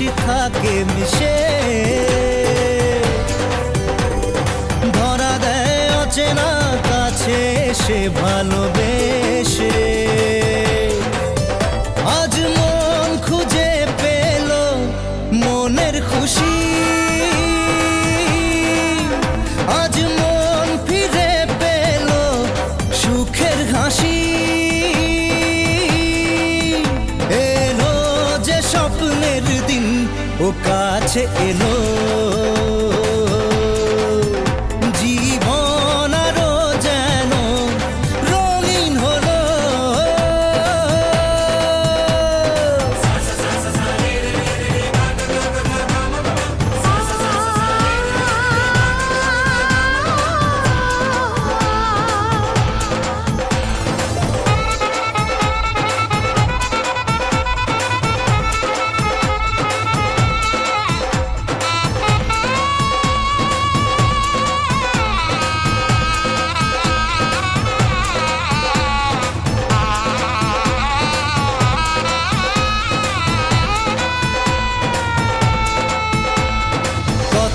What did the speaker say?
খুশি থাকে মিশে। ধরা দেয় অচেনা কাছে সে ভালোবেসে। কাছে এলো।